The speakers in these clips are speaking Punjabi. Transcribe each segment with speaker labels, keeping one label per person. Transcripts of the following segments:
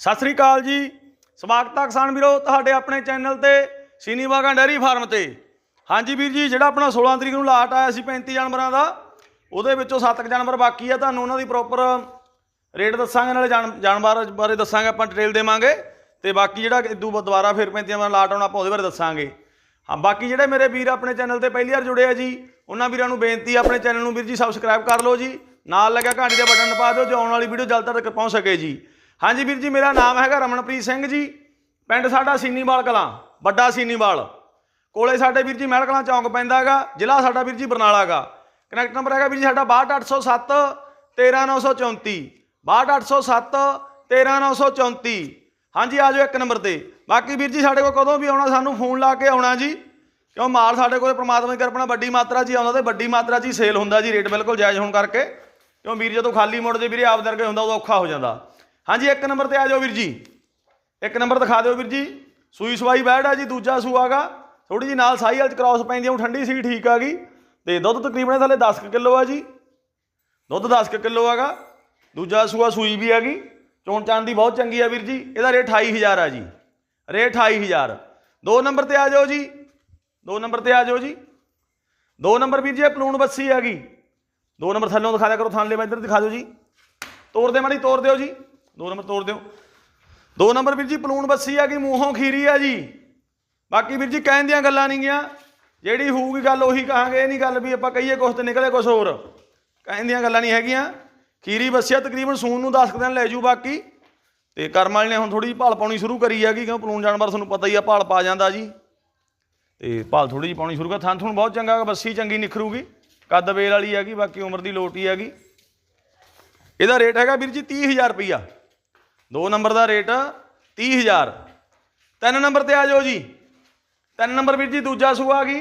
Speaker 1: ਸਤਿ ਸ੍ਰੀ ਅਕਾਲ ਜੀ। ਸਵਾਗਤ ਹੈ ਕਿਸਾਨ ਵੀਰੋ ਤੁਹਾਡੇ ਆਪਣੇ ਚੈਨਲ ਤੇ ਸੀਨੀ ਬਾਗਾਂ ਡੈਰੀ ਫਾਰਮ ਤੇ। ਹਾਂਜੀ ਵੀਰ ਜੀ, ਜਿਹੜਾ ਆਪਣਾ 16 ਤਰੀਕ ਨੂੰ ਲਾਟ ਆਇਆ ਸੀ 35 ਜਾਨਵਰਾਂ ਦਾ, ਉਹਦੇ ਵਿੱਚੋਂ 7 ਜਾਨਵਰ ਬਾਕੀ ਆ, ਤੁਹਾਨੂੰ ਉਹਨਾਂ ਦੀ ਪ੍ਰੋਪਰ ਰੇਟ ਦੱਸਾਂਗੇ, ਨਾਲੇ ਜਾਨ- ਜਾਨਵਰ ਬਾਰੇ ਦੱਸਾਂਗੇ, ਆਪਾਂ ਡਿਟੇਲ ਦੇਵਾਂਗੇ। ਤੇ ਬਾਕੀ ਜਿਹੜਾ ਇਦੋਂ ਦੁਬਾਰਾ ਫਿਰ 35 ਜਾਨਵਰਾਂ ਲਾਟ ਆਉਣਾ, ਆਪਾਂ ਉਹਦੇ ਬਾਰੇ ਦੱਸਾਂਗੇ। ਹਾਂ, ਬਾਕੀ ਜਿਹੜੇ ਮੇਰੇ ਵੀਰ ਆਪਣੇ ਚੈਨਲ ਤੇ ਪਹਿਲੀ ਵਾਰ ਜੁੜੇ ਆ ਜੀ, ਉਹਨਾਂ ਵੀਰਾਂ ਨੂੰ ਬੇਨਤੀ ਆਪਣੇ ਚੈਨਲ ਨੂੰ ਵੀਰ ਜੀ ਸਬਸਕ੍ਰਾਈਬ ਕਰ ਲਓ ਜੀ। ਨਾਲ ਲੱਗਿਆ ਘੰਟੀ ਦਾ ਬਟਨ ਦਬਾ ਦਿਓ, ਜੋ ਆਉਣ ਵਾਲੀ ਵੀਡੀਓ ਜਲਦ ਤੱਕ ਪਹੁੰਚ ਸਕੇ ਜੀ। ਹਾਂਜੀ ਵੀਰ ਜੀ, ਮੇਰਾ ਨਾਮ ਹੈਗਾ ਰਮਨਪ੍ਰੀਤ ਸਿੰਘ ਜੀ। ਪਿੰਡ ਸਾਡਾ ਸੀਨੀਵਾਲ ਕਲਾਂ, ਵੱਡਾ ਸੀਨੀਵਾਲ। ਕੋਲੇ ਸਾਡੇ ਵੀਰ ਜੀ ਮਹਿਲ ਕਲਾਂ ਚੌਂਕ ਪੈਂਦਾ ਹੈਗਾ, ਜ਼ਿਲ੍ਹਾ ਸਾਡਾ ਵੀਰ ਜੀ ਬਰਨਾਲਾ ਹੈਗਾ। ਕਨੈਕਟ ਨੰਬਰ ਹੈਗਾ ਵੀਰ ਜੀ ਸਾਡਾ 62807 13934 62807 13934 ਹਾਂਜੀ, ਆ ਜਾਓ ਇੱਕ ਨੰਬਰ ਤੇ। ਬਾਕੀ ਵੀਰ ਜੀ, ਸਾਡੇ ਕੋਲ ਕਦੋਂ ਵੀ ਆਉਣਾ, ਸਾਨੂੰ ਫੋਨ ਲਾ ਕੇ ਆਉਣਾ ਜੀ। ਕਿਉਂ, ਮਾਲ ਸਾਡੇ ਕੋਲ ਪ੍ਰਮਾਤਮਾ ਦੀ ਕਿਰਪਾ ਨਾਲ ਵੱਡੀ ਮਾਤਰਾ 'ਚ ਆਉਂਦਾ ਤੇ ਵੱਡੀ ਮਾਤਰਾ 'ਚ ਸੇਲ ਹੁੰਦਾ ਜੀ, ਰੇਟ ਬਿਲਕੁਲ ਜਾਇਜ਼ ਹੋਣ ਕਰਕੇ। ਕਿਉਂ, ਵੀਰ ਜਦੋਂ ਖਾਲੀ ਮੁੜ ਜੇ ਵੀਰੇ, ਆਪ ਦਰਗੇ ਹੁੰਦਾ, ਉਦੋਂ ਔਖਾ ਹੋ ਜਾਂਦਾ। ਹਾਂਜੀ, ਇੱਕ ਨੰਬਰ ਤੇ ਆ ਜਾਓ ਵੀਰ ਜੀ। ਇੱਕ ਨੰਬਰ ਦਿਖਾ ਦਿਓ ਵੀਰ ਜੀ। ਸੂਈ ਸਵਾਈ ਬੈੜ ਆ ਜੀ, ਦੂਜਾ ਸੂਆਗਾ ਥੋੜੀ ਜੀ ਨਾਲ ਸਾਈ ਵਾਲ ਚ ਕ੍ਰਾਸ ਪੈਂਦੀ ਆ, ਉਹ ਠੰਡੀ ਸੀ, ਠੀਕ ਆ ਗਈ। ਤੇ ਦੁੱਧ ਤਕਰੀਬਨ ਥੱਲੇ 10 ਕਿਲੋ ਆ ਜੀ। ਦੁੱਧ 10 ਕਿਲੋ ਹੈਗਾ ਦੂਜਾ ਸੂਆ ਸੂਈ ਵੀ ਹੈਗੀ ਚੋਣ ਚਾਨ ਦੀ ਬਹੁਤ ਚੰਗੀ ਆ ਵੀਰ ਜੀ। ਇਹਦਾ ਰੇਟ 28000 ਆ ਜੀ। ਰੇਟ 28000 ਦੋ ਨੰਬਰ ਤੇ ਆ ਜਾਓ ਜੀ। ਦੋ ਨੰਬਰ ਤੇ ਆ ਜਾਓ ਜੀ। ਦੋ ਨੰਬਰ ਵੀਰ ਜੀ, ਇਹ ਪਲੂਣ ਬੱਸੀ ਹੈਗੀ ਦੋ ਨੰਬਰ ਥੱਲੋਂ ਦਿਖਾ ਦਿਆ ਕਰੋ ਥਾਂ ਥਾਂਲੇ ਮੈਂ ਇੱਧਰ ਦਿਖਾ ਦਿਓ ਜੀ। ਤੋੜ ਦੇ ਮਾੜੀ ਤੋੜ ਦਿਓ ਜੀ। ਦੋ ਨੰਬਰ ਤੋੜ ਦਿਓ। ਦੋ ਨੰਬਰ ਵੀਰ ਜੀ, ਪਲੂਣ ਬੱਸੀ ਆ ਗਈ, ਮੂੰਹੋਂ ਖੀਰੀ ਆ ਜੀ। ਬਾਕੀ ਵੀਰ ਜੀ, ਕਹਿਣ ਦੀਆਂ ਗੱਲਾਂ ਨਹੀਂ ਗਿਆ। ਜਿਹੜੀ ਹੋਊਗੀ ਗੱਲ ਉਹੀ ਕਹਾਂਗੇ, ਇਹ ਨਹੀਂ ਗੱਲ ਵੀ ਆਪਾਂ ਕਹੀਏ ਕੁਛ ਤੇ ਨਿਕਲੇ ਕੁਛ ਹੋਰ। ਕਹਿਣ ਦੀਆਂ ਗੱਲਾਂ ਨਹੀਂ ਹੈਗੀਆਂ। ਖੀਰੀ ਬੱਸਿਆ ਤਕਰੀਬਨ ਸੂਨ ਨੂੰ 10 ਕੁ ਦਿਨ ਲੈ ਜੂ ਬਾਕੀ। ਤੇ ਕਰਮ ਵਾਲੇ ਨੇ ਹੁਣ ਥੋੜੀ ਜਿਹੀ ਭਾਲ ਪਾਉਣੀ ਸ਼ੁਰੂ ਕਰੀ ਹੈਗੀ ਕਿਉਂ ਪਲੂਣ ਜਾਨਵਰ ਤੁਹਾਨੂੰ ਪਤਾ ਹੀ ਆ, ਭਾਲ ਪਾ ਜਾਂਦਾ ਜੀ। ਤੇ ਭਾਲ ਥੋੜੀ ਜਿਹੀ ਪਾਉਣੀ ਸ਼ੁਰੂ ਕਰ ਥਾਂ ਤੁਹਾਨੂੰ ਬਹੁਤ ਚੰਗਾ, ਬੱਸੀ ਚੰਗੀ ਨਿਖਰੂਗੀ। ਕੱਦ ਵੇਲ ਵਾਲੀ ਹੈਗੀ ਬਾਕੀ ਉਮਰ ਦੀ ਲੋਟ ਹੀ ਹੈਗੀ ਇਹਦਾ ਰੇਟ ਹੈਗਾ ਵੀਰ ਜੀ 30000 ਰੁਪਈਆ। ਦੋ ਨੰਬਰ ਦਾ ਰੇਟ 30000 ਤਿੰਨ ਨੰਬਰ ਤੇ ਆ ਜਾਓ ਜੀ। ਤਿੰਨ ਨੰਬਰ ਵੀਰ ਜੀ, ਦੂਜਾ ਸੂਆ ਆ ਗਈ।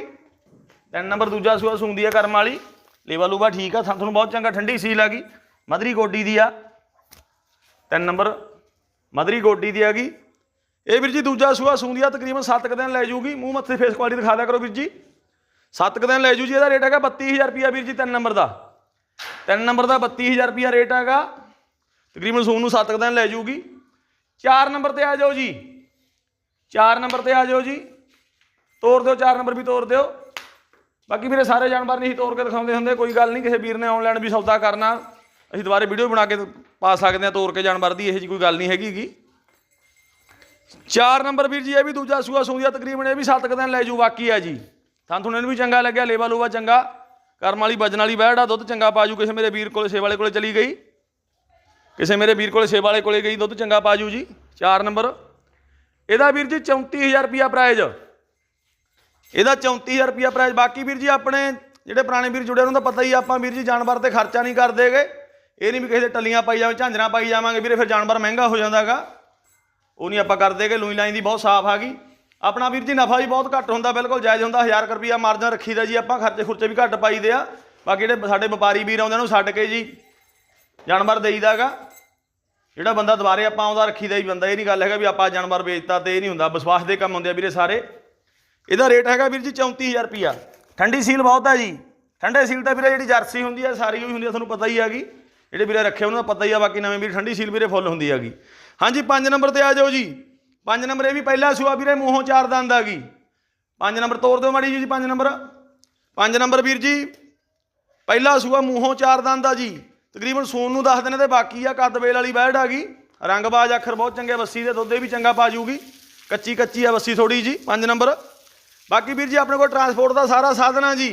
Speaker 1: ਤਿੰਨ ਨੰਬਰ ਦੂਜਾ ਸੂਆ ਸੁੰਦੀ ਆ ਕਰਮ ਵਾਲੀ। ਲੇਵਾ ਲੂਵਾ ਠੀਕ ਆ ਤੁਹਾਨੂੰ ਬਹੁਤ ਚੰਗਾ ਠੰਡੀ ਸੀਲ ਆ ਗਈ। ਮਧਰੀ ਗੋਡੀ ਦੀ ਆ। ਤਿੰਨ ਨੰਬਰ ਮਧਰੀ ਗੋਡੀ ਦੀ ਆ ਗਈ। ਇਹ ਵੀਰ ਜੀ, ਦੂਜਾ ਸੂਆ ਸੁੰਦੀ ਆ, ਤਕਰੀਬਨ 7 ਕੁ ਦਿਨ ਲੈ ਜੂਗੀ। ਮੂੰਹ ਮੱਥੇ ਫੇਸ ਕੁਆਲਿਟੀ ਦਿਖਾ ਦਿਆ ਕਰੋ ਵੀਰ ਜੀ। 7 ਕੁ ਦਿਨ ਲੈ ਜੂ ਜੀ, ਇਹਦਾ ਰੇਟ ਹੈਗਾ 32000 ਰੁਪਿਆ ਵੀਰ ਜੀ, ਤਿੰਨ ਨੰਬਰ ਦਾ। ਤਿੰਨ ਨੰਬਰ ਦਾ 32000 ਰੁਪਿਆ ਰੇਟ ਹੈਗਾ। ਤਕਰੀਬਨ ਸੂਨ ਨੂੰ 7 ਕੁ ਦਿਨ ਲੈ ਜੂਗੀ 4 ਨੰਬਰ ਤੇ ਆ ਜਾਓ ਜੀ। 4 ਨੰਬਰ ਤੇ ਆ ਜਾਓ ਜੀ। ਤੋੜ ਦਿਓ 4 ਨੰਬਰ ਵੀ ਤੋੜ ਦਿਓ। ਬਾਕੀ ਮੇਰੇ ਸਾਰੇ ਜਾਨਵਰ ਨਹੀਂ ਤੋੜ ਕੇ ਦਿਖਾਉਂਦੇ ਹੁੰਦੇ, ਕੋਈ ਗੱਲ ਨਹੀਂ, ਕਿਸੇ ਵੀਰ ਨੇ ਆਨਲਾਈਨ ਵੀ ਸੌਦਾ ਕਰਨਾ। ਅਸੀਂ ਦੁਬਾਰੇ ਵੀਡੀਓ ਬਣਾ ਕੇ ਪਾ ਸਕਦੇ ਹਾਂ ਤੋੜ ਕੇ ਜਾਨਵਰ ਦੀ, ਇਹੋ ਜੀ ਕੋਈ ਗੱਲ ਨਹੀਂ ਹੈਗੀਗੀ 4 ਨੰਬਰ ਵੀਰ ਜੀ, ਇਹ ਵੀ ਦੂਜਾ ਸੂਆ ਸੂੰਦੀਆ, ਤਕਰੀਬਨ ਇਹ ਵੀ 7 ਕੁ ਦਿਨ ਲੈ ਜੂ ਬਾਕੀ ਆ ਜੀ। ਤਾਂ ਤੁਹਾਨੂੰ ਇਹਨੂੰ ਵੀ ਚੰਗਾ ਲੱਗਿਆ, ਲੇਵਾ ਲੂਵਾ ਚੰਗਾ। ਕਰਮ ਵਾਲੀ ਵਜਨ ਵਾਲੀ ਬੈੜ ਆ, ਦੁੱਧ ਚੰਗਾ ਪਾਜੂ ਕਿਸੇ ਮੇਰੇ ਵੀਰ ਕੋਲ, ਸੇਵਾ ਵਾਲੇ ਕੋਲੇ ਚਲੀ ਗਈ। ਕਿਸੇ ਮੇਰੇ ਵੀਰ ਕੋਲੇ ਸੇਵਾ ਵਾਲੇ ਕੋਲੇ ਗਈ, ਦੁੱਧ ਚੰਗਾ ਪਾਜੂ ਜੀ 4 ਨੰਬਰ। ਇਹਦਾ ਵੀਰ ਜੀ 34000 ਰੁਪਿਆ ਪ੍ਰਾਈਜ਼ ਇਹਦਾ 34000 ਰੁਪਿਆ ਪ੍ਰਾਈਜ਼ ਬਾਕੀ ਵੀਰ ਜੀ ਆਪਣੇ ਜਿਹੜੇ ਪੁਰਾਣੇ ਵੀਰ ਜੁੜੇ ਉਹਨਾਂ ਦਾ ਪਤਾ ਹੀ ਆਪਾਂ ਵੀਰ ਜੀ ਜਾਨਵਰ ਤੇ ਖਰਚਾ ਨਹੀਂ ਕਰਦੇਗੇ ਇਹ ਨਹੀਂ ਵੀ ਕਿਸੇ ਦੇ ਟੱਲੀਆਂ ਪਾਈ ਜਾਵਾਂ, ਝਾਂਜਰਾਂ ਪਾਈ ਜਾਵਾਂਗੇ ਵੀਰੇ, ਫਿਰ ਜਾਨਵਰ ਮਹਿੰਗਾ ਹੋ ਜਾਂਦਾਗਾ ਉਹ ਨਹੀਂ ਆਪਾਂ ਕਰਦੇਗੇ ਲੂਈ ਲਾਈਨ ਦੀ ਬਹੁਤ ਸਾਫ਼ ਆ ਗਈ। ਆਪਣਾ ਵੀਰ ਜੀ ਨਫਾ ਵੀ ਬਹੁਤ ਘੱਟ ਹੁੰਦਾ, ਬਿਲਕੁਲ ਜਾਇਜ਼ ਹੁੰਦਾ 1000 ਕੁ ਰੁਪਿਆ ਮਾਰਜਨ ਰੱਖੀਦਾ ਜੀ ਆਪਾਂ, ਖਰਚੇ ਖੁਰਚੇ ਵੀ ਘੱਟ ਪਾਈਦੇ ਆ। ਬਾਕੀ ਜਿਹੜੇ ਸਾਡੇ ਵਪਾਰੀ ਵੀਰ ਆਉਂਦੇ ਨੇ ਛੱਡ ਕੇ ਜੀ ਜਾਨਵਰ ਦੇਈਦਾਗਾ ਜਿਹੜਾ ਬੰਦਾ ਦੁਬਾਰੇ ਆਪਾਂ ਆਉਂਦਾ ਰੱਖੀਦਾ ਹੀ ਬੰਦਾ, ਇਹ ਨਹੀਂ ਗੱਲ ਹੈਗਾ ਵੀ ਆਪਾਂ ਜਾਨਵਰ ਵੇਚਤਾ ਤੇ ਇਹ ਨਹੀਂ ਹੁੰਦਾ, ਵਿਸ਼ਵਾਸ ਦੇ ਕੰਮ ਹੁੰਦੇ ਆ ਵੀਰੇ ਸਾਰੇ। ਇਹਦਾ ਰੇਟ ਹੈਗਾ ਵੀਰ ਜੀ 34000 ਰੁਪਿਆ ਠੰਡੀ ਸੀਲ ਬਹੁਤ ਹੈ ਜੀ। ਠੰਡੇ ਸੀਲ ਤਾਂ ਵੀਰੇ ਜਿਹੜੀ ਜਰਸੀ ਹੁੰਦੀ ਆ, ਸਾਰੀ ਹੋਈ ਹੁੰਦੀ ਹੈ ਤੁਹਾਨੂੰ ਪਤਾ ਹੀ ਹੈਗੀ। ਜਿਹੜੇ ਵੀਰੇ ਰੱਖੇ ਉਹਨਾਂ ਦਾ ਪਤਾ ਹੀ ਆ, ਬਾਕੀ ਨਵੇਂ ਵੀਰ ਠੰਡੀ ਸੀਲ ਵੀਰੇ ਫੁੱਲ ਹੁੰਦੀ ਹੈਗੀ। ਹਾਂਜੀ 5 ਨੰਬਰ ਤੇ ਆ ਜਾਓ ਜੀ। 5 ਨੰਬਰ ਇਹ ਵੀ ਪਹਿਲਾ ਸੂਆ ਵੀਰੇ, ਮੂੰਹੋਂ ਚਾਰ ਦੰਦ ਆ ਗਈ। 5 ਨੰਬਰ ਤੋੜ ਦਿਓ ਮਾੜੀ ਜੀ 5 ਨੰਬਰ। 5 ਨੰਬਰ ਵੀਰ ਜੀ, ਪਹਿਲਾ ਸੂਆ ਮੂੰਹੋਂ ਚਾਰ ਦੰਦ ਆ ਜੀ। ਤਕਰੀਬਨ ਸੂਨ ਨੂੰ ਦੱਸ ਦਿਨੇ ਤੇ ਬਾਕੀ ਆ ਕੱਦ ਵੇਲ ਵਾਲੀ ਬੈੜ ਆ ਗਈ। ਰੰਗਬਾਜ਼ ਅੱਖਰ ਬਹੁਤ ਚੰਗੇ ਬੱਸੀ ਦੇ ਦੁੱਧ ਵੀ ਚੰਗਾ ਪਾ ਜੂਗੀ। ਕੱਚੀ ਕੱਚੀ ਆ ਬੱਸੀ ਥੋੜੀ ਜੀ 5 ਨੰਬਰ। ਬਾਕੀ ਵੀਰ ਜੀ ਆਪਣੇ ਕੋਲ ਟਰਾਂਸਪੋਰਟ ਦਾ ਸਾਰਾ ਸਾਧਨ ਆ ਜੀ।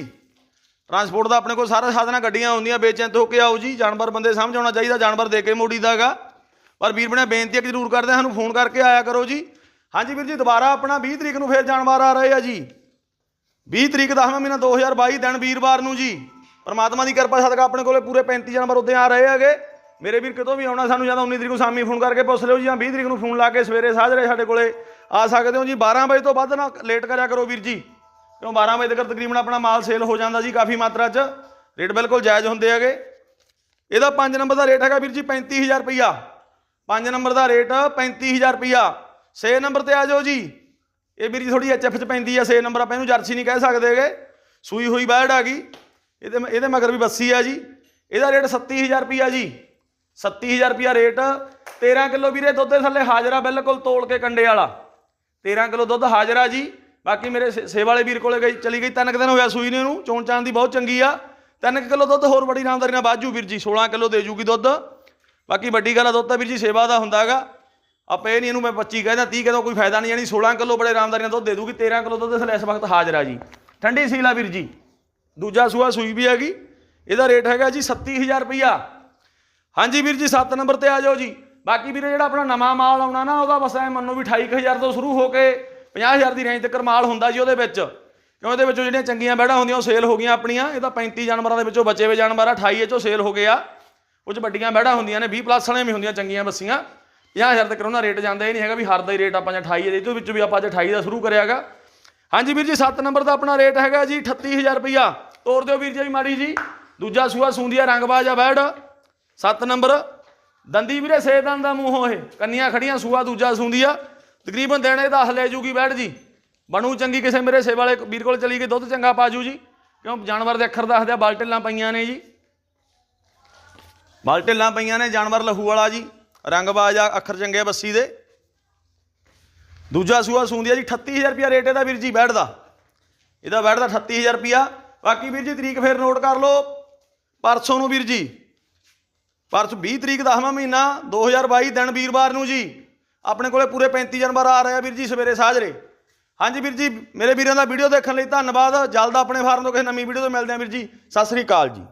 Speaker 1: ਟਰਾਂਸਪੋਰਟ ਦਾ ਆਪਣੇ ਕੋਲ ਸਾਰਾ ਸਾਧਨ ਗੱਡੀਆਂ ਹੁੰਦੀਆਂ ਬੇਚੈਂਤ ਹੋ ਕੇ ਆਓ ਜੀ। ਜਾਨਵਰ ਬੰਦੇ ਸਮਝ ਆਉਣਾ ਚਾਹੀਦਾ ਜਾਨਵਰ ਦੇ ਕੇ ਮੋੜੀਦਾਗਾ ਪਰ ਵੀਰ ਬਣਿਆ ਬੇਨਤੀ ਇੱਕ ਜ਼ਰੂਰ ਕਰਦੇ ਹਾਂ, ਸਾਨੂੰ ਫੋਨ ਕਰਕੇ ਆਇਆ ਕਰੋ ਜੀ। ਹਾਂਜੀ ਵੀਰ ਜੀ ਦੁਬਾਰਾ ਆਪਣਾ 20 ਤਰੀਕ ਨੂੰ ਫੇਰ ਜਾਨਵਰ ਆ ਰਹੇ ਆ ਜੀ। 20 ਤਰੀਕ 10ਵਾਂ ਮਹੀਨਾ 2022 ਦਿਨ ਵੀਰਵਾਰ ਨੂੰ ਜੀ। ਪਰਮਾਤਮਾ ਦੀ ਕਿਰਪਾ ਸਦਕਾ ਆਪਣੇ ਕੋਲੇ ਪੂਰੇ 35 ਜਾਨਵਰ ਉੱਤੇ ਆ ਰਹੇ ਹੈਗੇ। ਮੇਰੇ ਵੀਰ ਕਿਤੋਂ ਵੀ ਆਉਣਾ ਸਾਨੂੰ ਜਾਂ ਤਾਂ 19 ਤਰੀਕ ਨੂੰ ਸ਼ਾਮੀ ਫੋਨ ਕਰਕੇ ਪੁੱਛ ਲਿਓ ਜੀ ਜਾਂ 20 ਤਰੀਕ ਨੂੰ ਫੋਨ ਲਾ ਕੇ ਸਵੇਰੇ ਸਾਜਰੇ ਸਾਡੇ ਕੋਲੇ ਆ ਸਕਦੇ ਹੋ ਜੀ। 12 ਵਜੇ ਤੋਂ ਵੱਧ ਨਾ ਲੇਟ ਕਰਿਆ ਕਰੋ ਵੀਰ ਜੀ। ਕਿਉਂ 12 ਵਜੇ ਤੱਕ ਤਕਰੀਬਨ ਆਪਣਾ ਮਾਲ ਸੇਲ ਹੋ ਜਾਂਦਾ ਜੀ ਕਾਫੀ ਮਾਤਰਾ 'ਚ। ਰੇਟ ਬਿਲਕੁਲ ਜਾਇਜ਼ ਹੁੰਦੇ ਹੈਗੇ। ਇਹਦਾ 5 ਨੰਬਰ ਦਾ ਰੇਟ ਹੈਗਾ ਵੀਰ ਜੀ 35000 ਰੁਪਈਆ। 5 ਨੰਬਰ ਦਾ ਰੇਟ 35000 ਰੁਪਈਆ। 6 ਨੰਬਰ ਤੇ ਆ ਜਾਓ ਜੀ। ਇਹ ਵੀਰ ਜੀ ਥੋੜੀ ਐਚਐਫ ਚ ਪੈਂਦੀ ਆ। 6 ਨੰਬਰ ਆਪਾਂ ਇਹਨੂੰ ਜਰਸੀ ਨਹੀਂ ਕਹਿ ਸਕਦੇਗੇ ਸੂਈ ਹੋਈ ਬੈੜ ਆ ਗਈ। ਇਹਦੇ ਇਹਦੇ ਮਗਰ ਵੀ ਬੱਸੀ ਆ ਜੀ। ਇਹਦਾ ਰੇਟ 37000 ਰੁਪਈਆ ਜੀ। 37000 ਰੁਪਈਆ ਰੇਟ। 13 ਕਿਲੋ ਵੀਰੇ ਦੁੱਧ ਦੇ ਥੱਲੇ ਹਾਜ਼ਰਾ ਬਿਲਕੁਲ ਤੋਲ ਕੇ ਕੰਡੇ ਵਾਲਾ। 13 ਕਿਲੋ ਦੁੱਧ ਹਾਜ਼ਰਾ ਜੀ। ਬਾਕੀ ਮੇਰੇ ਸੇ- ਸੇਵਾ ਵਾਲੇ ਵੀਰ ਕੋਲੇ ਗਈ, ਚਲੀ ਗਈ, ਤਿੰਨ ਕੁ ਦਿਨ ਹੋਇਆ ਸੂਈ ਨੇ ਉਹਨੂੰ ਚੋਣ ਚਾਣ ਦੀ ਬਹੁਤ ਚੰਗੀ ਆ। 3 ਕਿਲੋ ਦੁੱਧ ਹੋਰ ਬੜੀ ਰਾਮਦਾਰੀ ਨਾਲ ਬਾਜੂ ਵੀਰ ਜੀ। 16 ਕਿਲੋ ਦੇ ਜੂਗੀ ਦੁੱਧ। ਬਾਕੀ ਵੱਡੀ ਗੱਲ ਆ, ਦੁੱਧ ਤਾਂ ਵੀਰ ਜੀ ਸੇਵਾ ਦਾ ਹੁੰਦਾਗਾ ਆਪਾਂ ਇਹ ਨਹੀਂ ਇਹਨੂੰ ਮੈਂ 25 ਕਹਿੰਦਾ 30 ਕਹਿੰਦਾ ਕੋਈ ਫਾਇਦਾ ਨਹੀਂ। ਯਾਨੀ 16 ਕਿਲੋ ਬੜੇ ਆਰਾਮਦਾਰੀ ਨਾਲ ਦੁੱਧ ਦੇ ਦੂਗੀ 13 ਕਿਲੋ ਦੁੱਧ ਥੱਲੇ ਇਸ ਵਕਤ ਹਾਜ਼ਰਾ ਜੀ। ਠੰਡੀ ਸੀਲਾ ਵੀਰ ਜੀ। ਦੂਜਾ ਸੂਆ ਸੂਈ ਵੀ ਹੈਗੀ, ਇਹਦਾ ਰੇਟ ਹੈਗਾ ਜੀ 37000 ਰੁਪਈਆ। ਹਾਂਜੀ ਵੀਰ ਜੀ 7 ਨੰਬਰ ਤੇ ਆ ਜਾਓ ਜੀ। ਬਾਕੀ ਵੀਰੇ ਜਿਹੜਾ ਆਪਣਾ ਨਵਾਂ ਮਾਲ ਆਉਣਾ ਨਾ, ਉਹਦਾ ਬਸ ਐ ਮੰਨੋ ਵੀ 28000 ਤੋਂ ਸ਼ੁਰੂ ਹੋ ਕੇ 50000 ਦੀ ਰੇਂਜ ਤੱਕ ਮਾਲ ਹੁੰਦਾ ਜੀ ਉਹਦੇ ਵਿੱਚ। ਕਿਉਂ ਇਹਦੇ ਵਿੱਚੋਂ ਜਿਹੜੀਆਂ ਚੰਗੀਆਂ ਬੈੜਾਂ ਹੁੰਦੀਆਂ, ਉਹ ਸੇਲ ਹੋ ਗਈਆਂ ਆਪਣੀਆਂ। ਇਹ ਤਾਂ 35 ਜਾਨਵਰਾਂ ਦੇ ਵਿੱਚੋਂ ਬਚੇ ਹੋਏ ਜਾਨਵਰ ਆ 28 ਇਹ ਚੋਂ ਸੇਲ ਹੋ ਗਏ ਆ। ਉਹ ਚ ਵੱਡੀਆਂ ਬੈੜਾਂ ਹੁੰਦੀਆਂ ਨੇ 20 ਪਲੱਸ ਵਾਲੀਆਂ ਵੀ ਹੁੰਦੀਆਂ, ਚੰਗੀਆਂ ਬੱਸੀਆਂ। 50000 ਤੱਕ ਉਹਨਾਂ ਰੇਟ ਜਾਂਦਾ, ਇਹ ਨਹੀਂ ਹੈਗਾ ਵੀ ਹਰ ਦਾ ਹੀ ਰੇਟ ਆਪਾਂ ਜਾਂ 28 ਹੈ, ਇਹਦੇ ਵਿੱਚ ਵੀ ਆਪਾਂ ਅੱਜ 28 ਦਾ ਸ਼ੁਰੂ ਕਰਿਆਗਾ। ਹਾਂਜੀ ਵੀਰ ਜੀ 7 ਨੰਬਰ ਦਾ ਆਪਣਾ ਰੇਟ ਹੈਗਾ ਜੀ 38000 ਰੁਪਈਆ। ਤੋਰ ਦਿਓ ਵੀਰ ਜੀ ਮਾੜੀ ਜੀ। ਦੂਜਾ ਸੂਆ ਸੂੰਦੀਆ ਰੰਗਬਾਜ ਆ ਬੈੜ 7 ਨੰਬਰ। ਦੰਦੀ ਵੀਰੇ ਸੇ ਦੰਦ ਦਾ ਮੂੰਹੋਂ ਇਹ। ਕੰਨੀਆਂ ਖੜੀਆਂ, ਸੂਆ ਦੂਜਾ ਸੂੰਦੀਆ। ਤਕਰੀਬਨ ਦੇਣੇ 10 ਲੈ ਜੂਗੀ ਬੈੜ ਜੀ। ਬਣੂ ਚੰਗੀ ਕਿਸੇ ਮੇਰੇ ਸੇਵਾ ਵਾਲੇ ਵੀਰ ਕੋਲ ਚਲੀ ਗਈ, ਦੁੱਧ ਚੰਗਾ ਪਾਜੂ ਜੀ ਕਿਉਂ ਜਾਨਵਰ ਦੇ ਅੱਖਰ ਦੱਸਦੇ ਆ, ਬਾਲਟਿਲਾਂ ਪਈਆਂ ਨੇ ਜੀ। ਬਾਲਟਿਲਾਂ ਪਈਆਂ ਨੇ, ਜਾਨਵਰ ਲਹੂ ਵਾਲਾ ਜੀ। ਰੰਗਬਾਜ ਆ, ਅੱਖਰ ਚੰਗੇ ਬੱਸੀ ਦੇ। ਦੂਜਾ ਸੂਆ ਸੂੰਦੀ ਆ ਜੀ 38000 ਰੁਪਿਆ ਰੇਟ ਇਹਦਾ ਵੀਰ ਜੀ ਬੈਠ ਦਾ। ਇਹਦਾ ਬੈਠ ਦਾ 38000 ਰੁਪਿਆ ਬਾਕੀ ਵੀਰ ਜੀ ਤਰੀਕ ਫੇਰ ਨੋਟ ਕਰ ਲਓ। ਪਰਸੋਂ ਨੂੰ ਵੀਰ ਜੀ। ਪਰਸੋਂ 20 ਤਰੀਕ 10ਵਾਂ ਮਹੀਨਾ 2022 ਦਿਨ ਵੀਰਵਾਰ ਨੂੰ ਜੀ। ਆਪਣੇ ਕੋਲੇ ਪੂਰੇ 35 ਜਨਵਰ ਆ ਰਿਹਾ ਵੀਰ ਜੀ ਸਵੇਰੇ ਸਾਜਰੇ। ਹਾਂਜੀ ਵੀਰ ਜੀ, ਮੇਰੇ ਵੀਰਾਂ ਦਾ ਵੀਡੀਓ ਦੇਖਣ ਲਈ ਧੰਨਵਾਦ। ਜਲਦ ਆਪਣੇ ਫਾਰਮ ਤੋਂ ਕਿਸੇ ਨਵੀਂ ਵੀਡੀਓ ਤੋਂ ਮਿਲਦੇ ਆ ਵੀਰ ਜੀ। ਸਤਿ ਸ੍ਰੀ ਅਕਾਲ ਜੀ।